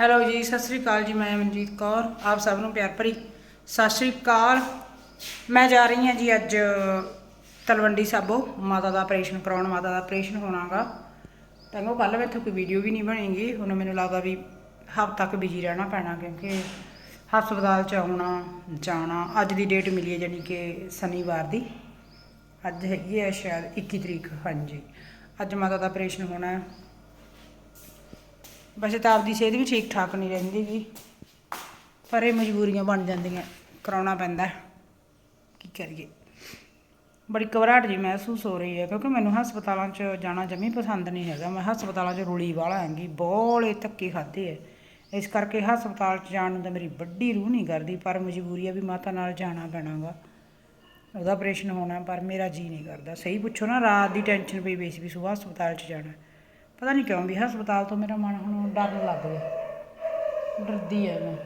Hello ਜੀ, ਸਤਿ ਸ੍ਰੀ ਅਕਾਲ ਜੀ, ਮੈਂ ਮਨਜੀਤ ਕੌਰ, ਆਪ ਸਭ ਨੂੰ ਪਿਆਰ ਭਰੀ। ਸਤਿ ਸ੍ਰੀ ਅਕਾਲ। ਮੈਂ ਜਾ ਰਹੀ ਹਾਂ ਜੀ ਅੱਜ ਤਲਵੰਡੀ ਸਾਬੋ, ਮਾਤਾ ਦਾ ਆਪਰੇਸ਼ਨ ਕਰਾਉਣ, ਮਾਤਾ ਦਾ ਆਪਰੇਸ਼ਨ ਹੋਣਾਗਾ। ਤਾਂ ਉਹ ਕੱਲ ਮੈਥੋਂ ਕੋਈ ਵੀਡੀਓ ਵੀ ਨਹੀਂ ਬਣੇਗੀ, ਹੁਣ ਮੈਨੂੰ ਲੱਗਦਾ ਵੀ ਹਫ਼ਤਾ ਤੱਕ ਬਿਜ਼ੀ ਰਹਿਣਾ ਪੈਣਾ, ਕਿਉਂਕਿ ਹਸਪਤਾਲ ਚ ਆਉਣਾ, ਜਾਣਾ, ਅੱਜ ਦੀ ਡੇਟ ਮਿਲੀ ਹੈ ਜਾਨੀ ਕਿ ਸ਼ਨੀਵਾਰ ਦੀ। ਅੱਜ ਹੈਗੀ ਹੈ ਸ਼ਾਇਦ 21 ਤਰੀਕ, ਹਾਂਜੀ। ਅੱਜ ਮਾਤਾ ਦਾ ਆਪਰੇਸ਼ਨ ਹੋਣਾ ਹੈ। ਵੈਸੇ ਤਾਂ ਆਪਦੀ ਸਿਹਤ ਵੀ ਠੀਕ ਠਾਕ ਨਹੀਂ ਰਹਿੰਦੀ ਜੀ ਪਰ ਇਹ ਮਜਬੂਰੀਆਂ ਬਣ ਜਾਂਦੀਆਂ, ਕਰਾਉਣਾ ਪੈਂਦਾ ਕੀ ਕਰੀਏ? ਬੜੀ ਘਬਰਾਹਟ ਜੀ ਮਹਿਸੂਸ ਹੋ ਰਹੀ ਹੈ, ਕਿਉਂਕਿ ਮੈਨੂੰ ਹਸਪਤਾਲਾਂ 'ਚ ਜਾਣਾ ਜਮੀ ਪਸੰਦ ਨਹੀਂ ਹੈਗਾ। ਮੈਂ ਹਸਪਤਾਲਾਂ 'ਚ ਰੁਲੀ ਵਾਲਾ ਹੈਗੀ, ਬੋਲੇ ਧੱਕੇ ਖਾਦੇ ਹੈ ਇਸ ਕਰਕੇ ਹਸਪਤਾਲ 'ਚ ਜਾਣ ਨੂੰ ਤਾਂ ਮੇਰੀ ਵੱਡੀ ਰੂਹ ਨਹੀਂ ਕਰਦੀ, ਪਰ ਮਜਬੂਰੀ ਆ ਵੀ ਮਾਤਾ ਨਾਲ ਜਾਣਾ ਪੈਣਾਗਾ। ਉਹਦਾ ਆਪਰੇਸ਼ਨ ਹੋਣਾ, ਪਰ ਮੇਰਾ ਜੀ ਨਹੀਂ ਕਰਦਾ। ਸਹੀ ਪੁੱਛੋ ਨਾ, ਰਾਤ ਦੀ ਟੈਨਸ਼ਨ ਪਈ ਪਈ ਸੀ ਵੀ ਸਵੇਰ ਹਸਪਤਾਲ 'ਚ ਜਾਣਾ। ਪਤਾ ਨਹੀਂ ਕਿਉਂ ਵੀ ਹਸਪਤਾਲ ਤੋਂ ਮੇਰਾ ਮਨ ਹੁਣ ਡਰਨ ਲੱਗ ਗਿਆ ਡਰਦੀ ਹੈ ਮੈਂ।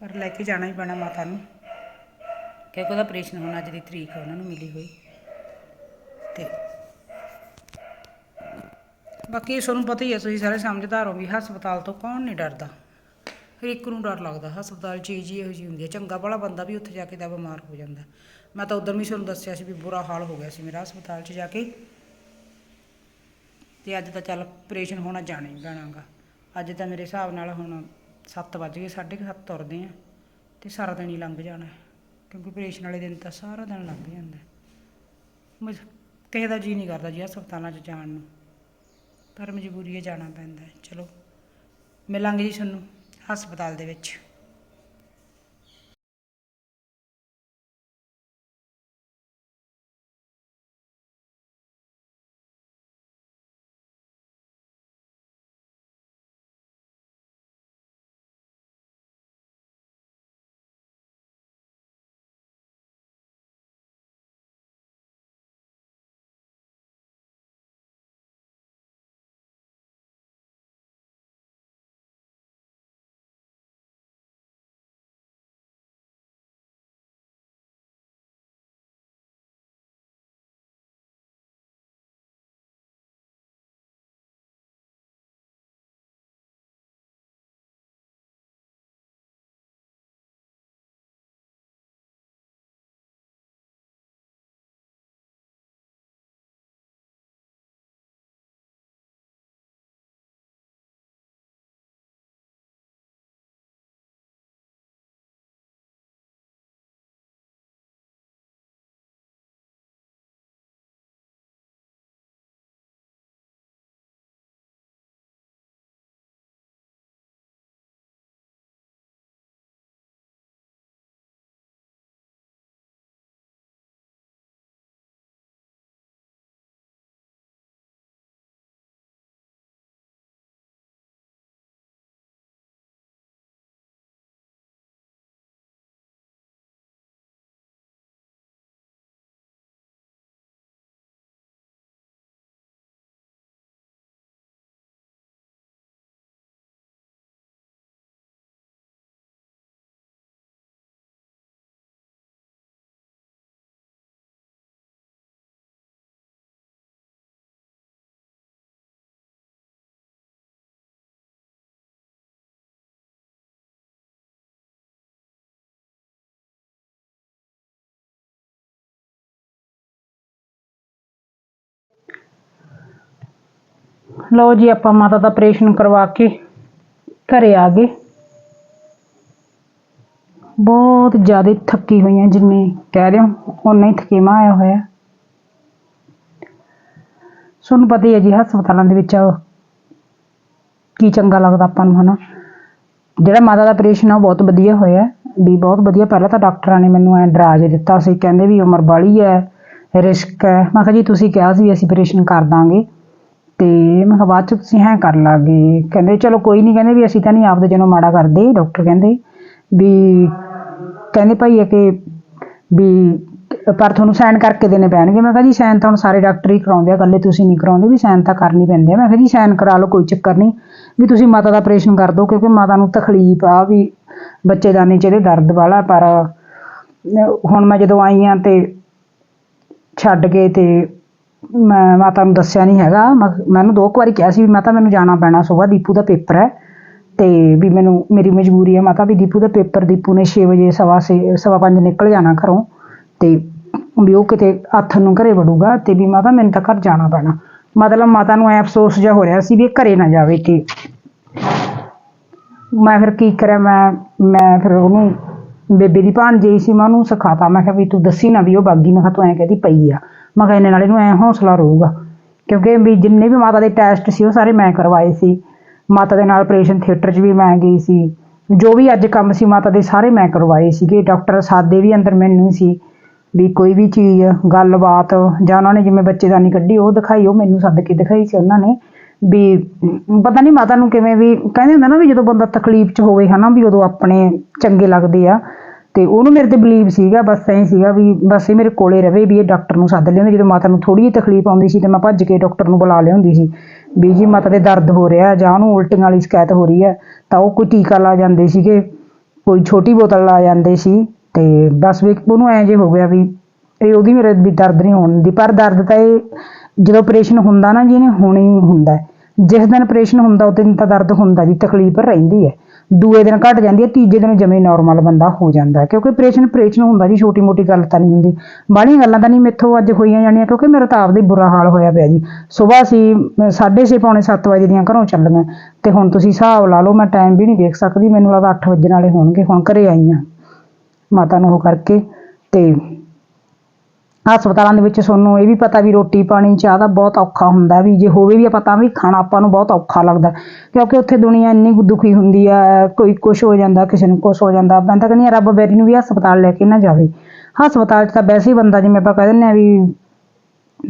ਪਰ ਲੈ ਕੇ ਜਾਣਾ ਹੀ ਪੈਣਾ ਮਾਤਾ ਨੂੰ। ਕਿਉਂਕਿ ਉਹਦਾ ਆਪਰੇਸ਼ਨ ਹੋਣਾ ਅੱਜ ਦੀ ਤਰੀਕ ਹੈ ਉਹਨਾਂ ਨੂੰ ਮਿਲੀ ਹੋਈ। ਤੇ ਬਾਕੀ ਤੁਹਾਨੂੰ ਪਤਾ ਹੀ ਹੈ ਤੁਸੀਂ ਸਾਰੇ ਸਮਝਦਾਰ ਹੋ ਵੀ ਹਸਪਤਾਲ ਤੋਂ ਕੌਣ ਨਹੀਂ ਡਰਦਾ। ਫਿਰ ਇੱਕ ਨੂੰ ਡਰ ਲੱਗਦਾ, ਹਸਪਤਾਲ ਚੀਜ਼ ਹੀ ਇਹੋ ਜਿਹੀ ਹੁੰਦੀ ਹੈ ਚੰਗਾ ਭਲਾ ਬੰਦਾ ਵੀ ਉੱਥੇ ਜਾ ਕੇ ਤਾਂ ਬਿਮਾਰ ਹੋ ਜਾਂਦਾ। ਮੈਂ ਤਾਂ ਉਦੋਂ ਵੀ ਤੁਹਾਨੂੰ ਦੱਸਿਆ ਸੀ ਵੀ ਬੁਰਾ ਹਾਲ ਹੋ ਗਿਆ ਸੀ ਮੇਰਾ ਹਸਪਤਾਲ 'ਚ ਜਾ ਕੇ। ਤੇ ਅੱਜ ਤਾਂ ਚੱਲ ਆਪਰੇਸ਼ਨ ਹੋਣਾ ਜਾਣਾ ਹੀ ਪੈਣਾਗਾ ਅੱਜ ਤਾਂ ਮੇਰੇ ਹਿਸਾਬ ਨਾਲ ਹੁਣ 7 ਵੱਜ ਗਏ 7:30 ਤੁਰਦੇ ਆ ਤੇ ਸਾਰਾ ਦਿਨ ਹੀ ਲੰਘ ਜਾਣਾ। ਕਿਉਂਕਿ ਆਪਰੇਸ਼ਨ ਵਾਲੇ ਦਿਨ ਤਾਂ ਸਾਰਾ ਦਿਨ ਲੰਘ ਜਾਂਦਾ। ਹੈ। ਕਿਸੇ ਦਾ ਜੀ ਨਹੀਂ ਕਰਦਾ ਜੀ ਹਸਪਤਾਲਾਂ 'ਚ ਜਾਣ ਨੂੰ। ਪਰ ਮਜਬੂਰੀ ਹੈ ਜਾਣਾ ਪੈਂਦਾ। ਹੈ ਚਲੋ, ਮਿਲਾਂਗੇ ਜੀ ਤੁਹਾਨੂੰ ਹਸਪਤਾਲ ਦੇ ਵਿੱਚ। ਲਓ ਜੀ, ਆਪਾਂ ਮਾਤਾ ਦਾ ਆਪਰੇਸ਼ਨ ਕਰਵਾ ਕੇ ਘਰੇ ਆ ਗਏ। ਬਹੁਤ ਜ਼ਿਆਦਾ ਥੱਕੀ ਹੋਈਆਂ ਹਾਂ ਜਿੰਨੀ ਕਹਿ ਦਿਓ ਓਨਾ ਹੀ ਥਕੇਵਾ ਆਇਆ ਹੋਇਆ। ਤੁਹਾਨੂੰ ਪਤਾ ਹੀ ਹੈ ਜੀ, ਹਸਪਤਾਲਾਂ ਦੇ ਵਿੱਚ ਕੀ ਚੰਗਾ ਲੱਗਦਾ ਆਪਾਂ ਨੂੰ, ਹਨਾ? ਜਿਹੜਾ ਮਾਤਾ ਦਾ ਆਪਰੇਸ਼ਨ ਆ, ਉਹ ਬਹੁਤ ਵਧੀਆ ਹੋਇਆ। ਵੀ ਬਹੁਤ ਵਧੀਆ, ਪਹਿਲਾਂ ਤਾਂ ਡਾਕਟਰਾਂ ਨੇ ਮੈਨੂੰ ਐ ਡਰਾ ਜੇ ਦਿੱਤਾ ਸੀ, ਕਹਿੰਦੇ ਵੀ ਉਮਰ ਬਾਲੀ ਹੈ ਰਿਸਕ ਹੈ। ਮੈਂ ਕਿਹਾ ਜੀ, ਤੁਸੀਂ ਕਿਹਾ ਸੀ ਵੀ ਅਸੀਂ ਆਪਰੇਸ਼ਨ ਕਰ ਦਾਂਗੇ। ਤੇ ਮੈਂ ਕਿਹਾ ਬਾਅਦ ਚ ਤੁਸੀਂ ਹੈ ਕਰ ਲਾਗੇ। ਕਹਿੰਦੇ, ਚਲੋ ਕੋਈ ਨਹੀਂ ਕਹਿੰਦੇ ਵੀ ਅਸੀਂ ਤਾਂ ਨਹੀਂ ਆਪਦੇ ਜਨੋਂ ਮਾੜਾ ਕਰਦੇ ਡਾਕਟਰ ਕਹਿੰਦੇ। ਵੀ ਕਹਿੰਦੇ ਭਾਈ ਇਹ ਕਿ ਵੀ ਪਰ ਤੁਹਾਨੂੰ ਸਾਈਨ ਕਰਕੇ ਦੇਣੇ ਪੈਣਗੇ। ਮੈਂ ਕਿਹਾ ਜੀ, ਸਾਈਨ ਤਾਂ ਹੁਣ ਸਾਰੇ ਡਾਕਟਰ ਹੀ ਕਰਾਉਂਦੇ ਆ, ਇਕੱਲੇ ਤੁਸੀਂ ਨਹੀਂ ਕਰਾਉਂਦੇ, ਵੀ ਸਾਈਨ ਤਾਂ ਕਰਨੀ ਪੈਂਦੇ ਆ। ਮੈਂ ਕਿਹਾ ਜੀ, ਸਾਈਨ ਕਰਾ ਲਓ, ਕੋਈ ਚੱਕਰ ਨਹੀਂ ਵੀ ਤੁਸੀਂ ਮਾਤਾ ਦਾ ਆਪਰੇਸ਼ਨ ਕਰ ਦਿਓ, ਕਿਉਂਕਿ ਮਾਤਾ ਨੂੰ ਤਕਲੀਫ ਆ ਵੀ ਬੱਚੇਦਾਨੀ ਚ ਇਹਦੇ ਦਰਦ ਵਾਲਾ, ਪਰ ਹੁਣ ਮੈਂ ਜਦੋਂ ਆਈ ਆ ਤੇ ਛੱਡ ਕੇ ਤੇ ਮੈਂ ਮਾਤਾ ਨੂੰ ਦੱਸਿਆ ਨਹੀਂ ਹੈਗਾ। ਮੈਂ- ਮੈਨੂੰ ਦੋ ਕੁ ਵਾਰੀ ਕਿਹਾ ਸੀ ਵੀ ਮਾਤਾ, ਮੈਨੂੰ ਜਾਣਾ ਪੈਣਾ ਸੁਬਾਹ ਦੀਪੂ ਦਾ ਪੇਪਰ ਹੈ। ਤੇ ਵੀ ਮੈਨੂੰ, ਮੇਰੀ ਮਜਬੂਰੀ ਹੈ ਮਾਤਾ ਵੀ ਦੀਪੂ ਦਾ ਪੇਪਰ, ਦੀਪੂ ਨੇ 6 ਵਜੇ ਸਵਾ ਛੇ, ਸਵਾ ਪੰਜ ਨਿਕਲ ਜਾਣਾ ਘਰੋਂ। ਤੇ ਵੀ ਉਹ ਕਿਤੇ ਹੱਥ ਨੂੰ ਘਰੇ ਵੜੂਗਾ ਤੇ ਵੀ ਮਾਤਾ, ਮੈਨੂੰ ਤਾਂ ਘਰ ਜਾਣਾ ਪੈਣਾ। ਮਤਲਬ ਮਾਤਾ ਨੂੰ ਐ ਅਫਸੋਸ ਜਿਹਾ ਹੋ ਰਿਹਾ ਸੀ ਵੀ ਇਹ ਘਰੇ ਨਾ ਜਾਵੇ ਤੇ ਮੈਂ ਫਿਰ ਕੀ ਕਰਿਆ ਮੈਂ ਮੈਂ ਫਿਰ ਉਹਨੂੰ ਬੇਬੇ ਦੀ ਭਾਣਜੀ ਸੀ, ਮੈਂ ਉਹਨੂੰ ਸਿਖਾਤਾ। ਮੈਂ ਕਿਹਾ ਵੀ ਤੂੰ ਦੱਸੀ ਨਾ ਵੀ ਉਹ ਬਾਗੀ, ਮੈਂ ਕਿਹਾ ਤੂੰ ਐਂ ਕਹਦੀ ਪਈ ਆ। ਮੈਂ ਕਿਹਾ ਇਹਨੇ ਨਾਲ ਇਹਨੂੰ ਐ ਹੌਸਲਾ ਰਹੂਗਾ। ਕਿਉਂਕਿ ਵੀ ਜਿੰਨੇ ਵੀ ਮਾਤਾ ਦੇ ਟੈਸਟ ਸੀ, ਉਹ ਸਾਰੇ ਮੈਂ ਕਰਵਾਏ ਸੀ। ਮਾਤਾ ਦੇ ਨਾਲ ਆਪਰੇਸ਼ਨ ਥੀਏਟਰ 'ਚ ਵੀ ਮੈਂ ਗਈ ਸੀ। ਜੋ ਵੀ ਅੱਜ ਕੰਮ ਸੀ, ਮਾਤਾ ਦੇ ਸਾਰੇ ਮੈਂ ਕਰਵਾਏ ਸੀਗੇ। ਡਾਕਟਰ ਸਾਦੇ ਵੀ ਅੰਦਰ ਮੈਨੂੰ ਸੀ ਵੀ ਕੋਈ ਵੀ ਚੀਜ਼, ਗੱਲਬਾਤ ਜਾਂ ਉਹਨਾਂ ਨੇ ਜਿਵੇਂ ਬੱਚੇਦਾਨੀ ਕੱਢੀ, ਉਹ ਦਿਖਾਈ, ਉਹ ਮੈਨੂੰ ਸੱਦ ਕੇ ਦਿਖਾਈ ਸੀ ਉਹਨਾਂ ਨੇ। ਵੀ ਪਤਾ ਨਹੀਂ ਮਾਤਾ ਨੂੰ ਕਿਵੇਂ ਵੀ, ਕਹਿੰਦੇ ਹੁੰਦੇ ਨਾ ਵੀ ਜਦੋਂ ਬੰਦਾ ਤਕਲੀਫ 'ਚ ਹੋਵੇ ਹਨਾ, ਵੀ ਉਦੋਂ ਆਪਣੇ ਚੰਗੇ ਲੱਗਦੇ ਆ। ਤੇ ਉਹਨੂੰ ਮੇਰੇ ਤੇ ਬਲੀਵ ਸੀਗਾ, ਬਸ ਐਂ ਸੀਗਾ ਵੀ ਬਸ ਇਹ ਮੇਰੇ ਕੋਲੇ ਰਵੇ ਵੀ ਇਹ ਡਾਕਟਰ ਨੂੰ ਸੱਦ ਲਿਆਉਂਦੇ। ਜਦੋਂ ਮਾਤਾ ਨੂੰ ਥੋੜੀ ਜਿਹੀ ਤਕਲੀਫ ਆਉਂਦੀ ਸੀ ਤੇ ਮੈਂ ਭੱਜ ਕੇ ਡਾਕਟਰ ਨੂੰ ਬੁਲਾ ਲਿਆਉਂਦੀ ਸੀ ਵੀ ਜੀ ਮਾਤਾ ਦੇ ਦਰਦ ਹੋ ਰਿਹਾ ਜਾਂ ਉਹਨੂੰ ਉਲਟੀਆਂ ਵਾਲੀ ਸ਼ਿਕਾਇਤ ਹੋ ਰਹੀ ਹੈ, ਤਾਂ ਉਹ ਕੋਈ ਟੀਕਾ ਲਾ ਜਾਂਦੇ ਸੀਗੇ, ਕੋਈ ਛੋਟੀ ਬੋਤਲ ਲਾ ਜਾਂਦੇ ਸੀ ਤੇ ਬਸ ਵੀ ਉਹਨੂੰ ਐਂ ਜੇ ਹੋ ਗਿਆ ਵੀ ਇਹ ਉਹਦੀ ਮੇਰੇ ਵੀ ਦਰਦ ਨਹੀਂ ਹੋਣ ਦੀ, ਪਰ ਦਰਦ ਤਾਂ ਇਹ ਜਦੋਂ ਆਪਰੇਸ਼ਨ ਹੁੰਦਾ ਨਾ ਜੀ, ਇਹਨੇ ਹੋਣਾ ਹੀ ਹੁੰਦਾ। ਜਿਸ ਦਿਨ ਆਪਰੇਸ਼ਨ ਹੁੰਦਾ ਉਹ ਦਿਨ ਤਾਂ ਦਰਦ ਹੁੰਦਾ ਜੀ, ਤਕਲੀਫ ਰਹਿੰਦੀ ਹੈ। ਦੂਏ ਦਿਨ ਘਟ ਜਾਂਦੀ ਹੈ, ਤੀਜੇ ਦਿਨ ਜਮੇ ਨਾਰਮਲ ਬੰਦਾ ਹੋ ਜਾਂਦਾ ਕਿਉਂਕਿ ਆਪਰੇਸ਼ਨ ਆਪਰੇਸ਼ਨ ਹੁੰਦਾ ਜੀ, ਛੋਟੀ ਮੋਟੀ ਗੱਲ ਤਾਂ ਨਹੀਂ ਹੁੰਦੀ। ਬਾਹਲੀਆਂ ਗੱਲਾਂ ਤਾਂ ਨਹੀਂ, ਮੇਥੋਂ ਅੱਜ ਹੋਈਆਂ ਜਾਣੀਆਂ, ਕਿਉਂਕਿ ਮੇਰਾ ਤਾਂ ਆਪਦਾ ਹੀ ਬੁਰਾ ਹਾਲ ਹੋਇਆ ਪਿਆ ਜੀ। ਸਵੇਰ ਅਸੀਂ 6:30 ਪੌਣੇ 7 ਵਜੇ ਦੀਆਂ ਘਰੋਂ ਚੱਲੀਆਂ ਤੇ ਹੁਣ ਤੁਸੀਂ ਹਿਸਾਬ ਲਾ ਲਓ, ਮੈਂ ਟਾਈਮ ਵੀ ਨਹੀਂ ਦੇਖ ਸਕਦੀ, ਮੈਨੂੰ ਲੱਗਦਾ 8 ਵਜੇ ਨਾਲੇ ਹੋਣਗੇ, ਹੁਣ ਘਰੇ ਆਈ ਆਈਆਂ ਮਾਤਾ ਨੂੰ ਉਹ ਕਰਕੇ ਤੇ ਹਸਪਤਾਲਾਂ ਦੇ ਵਿੱਚ ਤੁਹਾਨੂੰ ਇਹ ਵੀ ਪਤਾ ਵੀ ਰੋਟੀ ਪਾਣੀ, ਚਾਹ ਦਾ ਬਹੁਤ ਔਖਾ ਹੁੰਦਾ ਵੀ, ਜੇ ਹੋਵੇ ਵੀ ਆਪਾਂ ਤਾਂ ਵੀ ਖਾਣਾ ਆਪਾਂ ਨੂੰ ਬਹੁਤ ਔਖਾ ਲੱਗਦਾ। ਕਿਉਂਕਿ ਉੱਥੇ ਦੁਨੀਆ ਇੰਨੀ ਦੁਖੀ ਹੁੰਦੀ ਆ, ਕੋਈ ਕੁਛ ਹੋ ਜਾਂਦਾ, ਕਿਸੇ ਨੂੰ ਕੁਛ ਹੋ ਜਾਂਦਾ ਮੈਂ ਤਾਂ ਕਹਿੰਦੀ ਹਾਂ ਰੱਬ ਬੈਰੀ ਨੂੰ ਵੀ ਹਸਪਤਾਲ ਲੈ ਕੇ ਨਾ ਜਾਵੇ। ਹਸਪਤਾਲ 'ਚ ਤਾਂ ਵੈਸੇ ਹੀ ਬੰਦਾ ਜਿਵੇਂ ਆਪਾਂ ਕਹਿ ਦਿੰਦੇ ਆ ਵੀ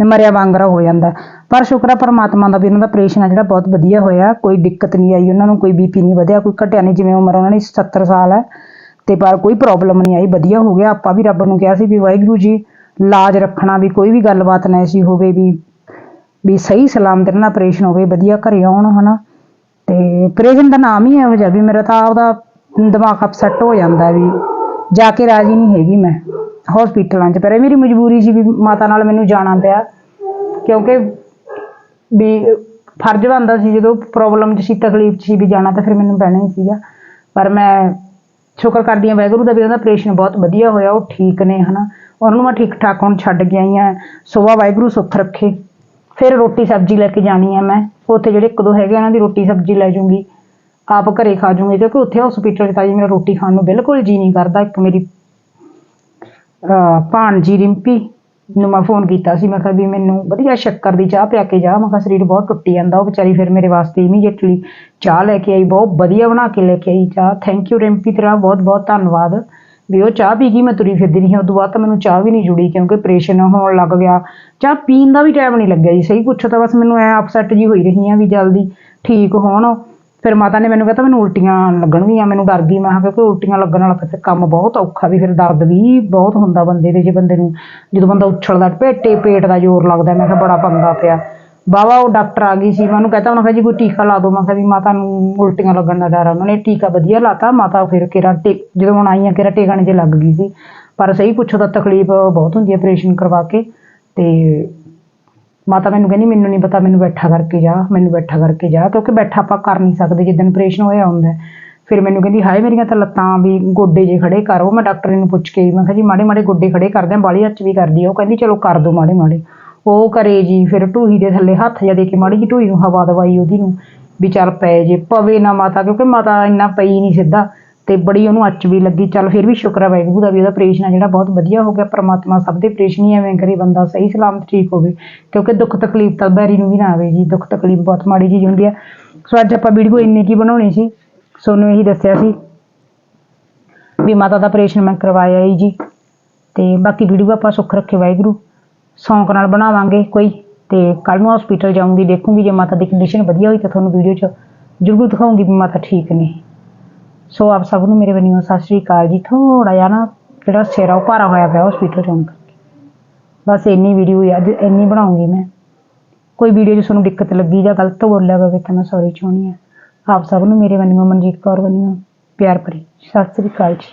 ਮਰਿਆ ਵਾਂਗਰਾ ਹੋ ਜਾਂਦਾ। ਪਰ ਸ਼ੁਕਰ ਆ ਪਰਮਾਤਮਾ ਦਾ ਵੀ ਉਹਨਾਂ ਦਾ ਆਪਰੇਸ਼ਨ ਆ ਜਿਹੜਾ ਬਹੁਤ ਵਧੀਆ ਹੋਇਆ, ਕੋਈ ਦਿੱਕਤ ਨਹੀਂ ਆਈ ਉਹਨਾਂ ਨੂੰ, ਕੋਈ ਬੀਪੀ ਨਹੀਂ ਵਧਿਆ, ਕੋਈ ਘਟਿਆ ਨਹੀਂ, ਜਿਵੇਂ ਉਮਰ ਉਹਨਾਂ ਦੀ 70 ਸਾਲ ਹੈ, ਤੇ ਪਰ ਕੋਈ ਪ੍ਰੋਬਲਮ ਨਹੀਂ ਆਈ, ਵਧੀਆ ਹੋ ਗਿਆ। ਆਪਾਂ ਵੀ ਰੱਬ ਨੂੰ ਕਿਹਾ ਸੀ ਵੀ ਵਾਹਿਗੁਰੂ ਜੀ ਲਾਜ ਰੱਖਣਾ ਵੀ ਕੋਈ ਵੀ ਗੱਲਬਾਤ ਨਾ ਐਸੀ ਹੋਵੇ ਵੀ ਵੀ ਸਹੀ ਸਲਾਮਤ ਇਹਨਾਂ ਦਾ ਆਪਰੇਸ਼ਨ ਹੋਵੇ, ਵਧੀਆ ਘਰੇ ਆਉਣ, ਹਨਾ। ਤੇ ਆਪਰੇਸ਼ਨ ਦਾ ਨਾਮ ਹੀ ਇਹੋ ਜਿਹਾ ਵੀ ਮੇਰਾ ਤਾਂ ਆਪਦਾ ਦਿਮਾਗ ਅਪਸੈਟ ਹੋ ਜਾਂਦਾ ਵੀ ਜਾ ਕੇ ਰਾਜੀ ਨਹੀਂ ਹੈਗੀ ਮੈਂ ਹਸਪੀਟਲਾਂ 'ਚ। ਪਰ ਇਹ ਮੇਰੀ ਮਜਬੂਰੀ ਸੀ ਵੀ ਮਾਤਾ ਨਾਲ ਮੈਨੂੰ ਜਾਣਾ ਪਿਆ। ਕਿਉਂਕਿ ਵੀ ਫਰਜ਼ ਬਣਦਾ ਸੀ ਜਦੋਂ ਪ੍ਰੋਬਲਮ 'ਚ ਸੀ, ਤਕਲੀਫ 'ਚ ਸੀ ਵੀ ਜਾਣਾ ਤਾਂ ਫਿਰ ਮੈਨੂੰ ਪੈਣਾ ਹੀ ਸੀਗਾ। ਪਰ ਮੈਂ ਸ਼ੁਕਰ ਕਰਦੀ ਹਾਂ ਵਾਹਿਗੁਰੂ ਦਾ ਵੀ ਉਹਦਾ ਆਪਰੇਸ਼ਨ ਬਹੁਤ ਵਧੀਆ ਹੋਇਆ, ਉਹ ਠੀਕ ਨੇ, ਹਨਾ। ਉਹਨਾਂ ਨੂੰ ਮੈਂ ਠੀਕ ਠਾਕ ਹੁਣ ਛੱਡ ਕੇ ਆਈ ਹਾਂ ਸੁਬਾਹ ਵਾਹਿਗੁਰੂ ਸੁੱਖ ਰੱਖੇ। ਫਿਰ ਰੋਟੀ ਸਬਜ਼ੀ ਲੈ ਕੇ ਜਾਣੀ ਆ ਮੈਂ। ਉੱਥੇ ਜਿਹੜੇ ਇੱਕ ਦੋ ਹੈਗੇ ਉਹਨਾਂ ਦੀ ਰੋਟੀ ਸਬਜ਼ੀ ਲੈ ਜੂੰਗੀ। ਆਪ ਘਰੇ ਖਾ ਜੂੰਗੀ, ਕਿਉਂਕਿ ਉੱਥੇ ਹਸਪੀਟਲ 'ਚ ਤਾਂ ਜੀ ਮੇਰਾ ਰੋਟੀ ਖਾਣ ਨੂੰ ਬਿਲਕੁਲ ਜੀ ਨਹੀਂ ਕਰਦਾ। ਇੱਕ ਮੇਰੀ, ਅਹ, ਭਾਣਜੀ ਰਿੰਪੀ ਨੂੰ ਮੈਂ ਫੋਨ ਕੀਤਾ ਸੀ। ਮੈਂ ਕਿਹਾ ਵੀ ਮੈਨੂੰ ਵਧੀਆ ਸ਼ੱਕਰ ਦੀ ਚਾਹ ਪਿਆ ਕੇ ਜਾ। ਮੈਂ ਕਿਹਾ ਸਰੀਰ ਬਹੁਤ ਟੁੱਟੀ ਜਾਂਦਾ। ਉਹ ਵਿਚਾਰੀ ਫਿਰ ਮੇਰੇ ਵਾਸਤੇ ਇਮੀਡੀਏਟਲੀ ਚਾਹ ਲੈ ਕੇ ਆਈ। ਬਹੁਤ ਵਧੀਆ ਬਣਾ ਕੇ ਲੈ ਕੇ ਆਈ ਚਾਹ। ਥੈਂਕ ਯੂ ਰਿੰਪੀ ਤੇਰਾ। ਬਹੁਤ ਬਹੁਤ ਧੰਨਵਾਦ। ਵੀ ਉਹ ਚਾਹ ਪੀ ਗਈ, ਮੈਂ ਤੁਰੀ ਫਿਰਦੀ ਰਹੀ, ਉਦੋਂ ਬਾਅਦ ਤਾਂ ਮੈਨੂੰ ਚਾਹ ਵੀ ਨਹੀਂ ਜੁੜੀ ਕਿਉਂਕਿ ਆਪਰੇਸ਼ਨ ਹੋਣ ਲੱਗ ਗਿਆ। ਚਾਹ ਪੀਣ ਦਾ ਵੀ ਟਾਈਮ ਨਹੀਂ ਲੱਗਿਆ ਜੀ, ਸਹੀ ਪੁੱਛੋ ਤਾਂ ਬਸ ਮੈਨੂੰ ਐ ਅਪਸੈਟ ਜੀ ਹੋਈ ਰਹੀ ਆ ਵੀ ਜਲਦੀ ਠੀਕ ਹੋਣ। ਫਿਰ ਮਾਤਾ ਨੇ ਮੈਨੂੰ ਕਹਤਾ ਮੈਨੂੰ ਉਲਟੀਆਂ ਲੱਗਣਗੀਆਂ, ਮੈਨੂੰ ਡਰ ਗਈ, ਮੈਂ ਕਿਹਾ ਕਿਉਂਕਿ ਉਲਟੀਆਂ ਲੱਗਣ ਵਾਲਾ ਫਿਰ ਕੰਮ ਬਹੁਤ ਔਖਾ ਵੀ, ਫਿਰ ਦਰਦ ਵੀ ਬਹੁਤ ਹੁੰਦਾ ਬੰਦੇ ਦੇ ਜੇ ਬੰਦੇ ਨੂੰ। ਜਦੋਂ ਬੰਦਾ ਉੱਛਲਦਾ, ਪੇਟੇ, ਪੇਟ ਦਾ ਜ਼ੋਰ ਲੱਗਦਾ, ਮੈਂ ਕਿਹਾ ਬੜਾ ਪੰਗਾ ਪਿਆ। ਬਾਵਾ ਉਹ ਡਾਕਟਰ ਆ ਗਈ ਸੀ, ਮੈਂ ਉਹਨੂੰ ਕਹਤਾ, ਉਹਨਾਂ ਕਿਹਾ ਜੀ ਕੋਈ ਟੀਕਾ ਲਾ ਦਿਓ। ਮੈਂ ਕਿਹਾ ਵੀ ਮਾਤਾ ਨੂੰ ਉਲਟੀਆਂ ਲੱਗਣ ਦਾ ਡਰ ਆ। ਉਹਨਾਂ ਨੇ ਟੀਕਾ ਵਧੀਆ ਲਾਤਾ, ਮਾਤਾ ਫਿਰ ਕਿਰਾ ਟੇਕ ਜਦੋਂ ਹੁਣ ਆਈਆਂ ਕਿਰਾ ਟੇਕਣ ਜੇ ਲੱਗ ਗਈ ਸੀ। ਪਰ ਸਹੀ ਪੁੱਛੋ ਤਾਂ ਤਕਲੀਫ ਬਹੁਤ ਹੁੰਦੀ ਹੈ ਆਪਰੇਸ਼ਨ ਕਰਵਾ ਕੇ। ਤੇ ਮਾਤਾ ਮੈਨੂੰ ਕਹਿੰਦੀ, ਮੈਨੂੰ ਨਹੀਂ ਪਤਾ, ਮੈਨੂੰ ਬੈਠਾ ਕਰਕੇ ਜਾ, ਮੈਨੂੰ ਬੈਠਾ ਕਰਕੇ ਜਾ, ਕਿਉਂਕਿ ਬੈਠਾ ਆਪਾਂ ਕਰ ਨਹੀਂ ਸਕਦੇ, ਜਿੱਦਣ ਆਪਰੇਸ਼ਨ ਹੋਇਆ ਹੁੰਦਾ ਫਿਰ ਮੈਨੂੰ ਕਹਿੰਦੀ, ਹਾਏ, ਮੇਰੀਆਂ ਤਾਂ ਲੱਤਾਂ ਵੀ ਗੋਡੇ ਜੇ ਖੜੇ ਕਰੋ। ਮੈਂ ਡਾਕਟਰ ਨੂੰ ਪੁੱਛ ਕੇ ਆਈ, ਮੈਂ ਕਿਹਾ ਜੀ ਮਾੜੇ ਮਾੜੇ ਗੋਡੇ ਖੜੇ ਕਰਦੇ ਆ, ਬਾਲੀ ਹੱਥ ਵੀ ਕਰਦੀ ਆ। ਉਹ ਕਹਿੰਦੀ, ਚਲੋ ਕਰ ਦੋ ਮਾੜੇ ਮਾੜੇ ਉਹ ਕਰੇ ਜੀ, ਫਿਰ ਢੂਹੀ ਦੇ ਥੱਲੇ ਹੱਥ ਜਿਹਾ ਦੇ ਕੇ ਮਾੜੀ ਜੀ ਢੂਹੀ ਨੂੰ ਹਵਾ ਦਵਾਈ ਉਹਦੀ ਨੂੰ ਵੀ ਚੱਲ ਪਏ ਜੇ, ਪਵੇ ਨਾ ਮਾਤਾ, ਕਿਉਂਕਿ ਮਾਤਾ ਇੰਨਾ ਪਈ ਨਹੀਂ ਸਿੱਧਾ ਤੇ ਬੜੀ ਉਹਨੂੰ ਅੱਚ ਵੀ ਲੱਗੀ, ਚੱਲ ਫਿਰ ਵੀ ਸ਼ੁਕਰ ਹੈ ਵਾਹਿਗੁਰੂ ਦਾ ਵੀ ਉਹਦਾ ਆਪਰੇਸ਼ਨ ਆ ਜਿਹੜਾ ਬਹੁਤ ਵਧੀਆ ਹੋ ਗਿਆ, ਪ੍ਰਮਾਤਮਾ ਸਭ ਦੇ ਆਪਰੇਸ਼ਨ ਹੀ ਐਵੇਂ ਕਰੇ, ਬੰਦਾ ਸਹੀ ਸਲਾਮਤ ਠੀਕ ਹੋਵੇ, ਕਿਉਂਕਿ ਦੁੱਖ ਤਕਲੀਫ ਤਾਂ ਬੈਰੀ ਨੂੰ ਵੀ ਨਾ ਆਵੇ ਜੀ, ਦੁੱਖ ਤਕਲੀਫ ਬਹੁਤ ਮਾੜੀ ਚੀਜ਼ ਹੁੰਦੀ ਆ। ਸੋ ਅੱਜ ਆਪਾਂ ਵੀਡੀਓ ਇੰਨੀ ਕੀ ਬਣਾਉਣੀ ਸੀ ਸੋਨੂੰ ਇਹੀ ਦੱਸਿਆ ਸੀ ਵੀ ਮਾਤਾ ਦਾ ਆਪਰੇਸ਼ਨ ਮੈਂ ਕਰਵਾਇਆ ਹੀ ਜੀ, ਤੇ ਬਾਕੀ ਵੀਡੀਓ ਆਪਾਂ ਸੁੱਖ ਰੱਖੇ ਵਾਹਿਗੁਰੂ। ਸ਼ੌਂਕ ਨਾਲ ਬਣਾਵਾਂਗੇ ਕੋਈ, ਤੇ ਕੱਲ ਨੂੰ ਹਸਪੀਟਲ ਜਾਊਂਗੀ, ਦੇਖੂੰਗੀ ਜੇ ਮਾਤਾ ਦੀ ਕੰਡੀਸ਼ਨ ਵਧੀਆ ਹੋਈ ਤਾਂ ਤੁਹਾਨੂੰ ਵੀਡੀਓ 'ਚ ਜ਼ਰੂਰ ਦਿਖਾਉਂਗੀ ਵੀ ਮਾਤਾ ਠੀਕ ਨੇ। ਸੋ ਆਪ ਸਭ ਨੂੰ ਮੇਰੇ ਵੱਲੋਂ ਸਤਿ ਸ਼੍ਰੀ ਅਕਾਲ ਜੀ। ਥੋੜਾ ਜਿਹਾ ਨਾ ਜਿਹੜਾ ਸਿਰ ਆ ਉਹ ਭਾਰਾ ਹੋਇਆ ਪਿਆ ਹਸਪੀਟਲ ਚੋਂ ਕਰਕੇ। ਬਸ ਇੰਨੀ ਵੀਡੀਓ ਅੱਜ ਇੰਨੀ ਬਣਾਉਂਗੀ ਮੈਂ। ਕੋਈ ਵੀਡੀਓ 'ਚ ਤੁਹਾਨੂੰ ਦਿੱਕਤ ਲੱਗੀ ਜਾਂ ਗਲਤ ਬੋਲਿਆ ਹੋਵੇ ਤਾਂ ਮੈਂ ਸੌਰੀ ਚਾਹੁੰਦੀ ਹਾਂ। ਆਪ ਸਭ ਨੂੰ ਮੇਰੇ ਵੱਲੋਂ ਮਨਜੀਤ ਕੌਰ ਵੱਲੋਂ ਪਿਆਰ ਭਰੀ ਸਤਿ ਸ਼੍ਰੀ ਅਕਾਲ ਜੀ।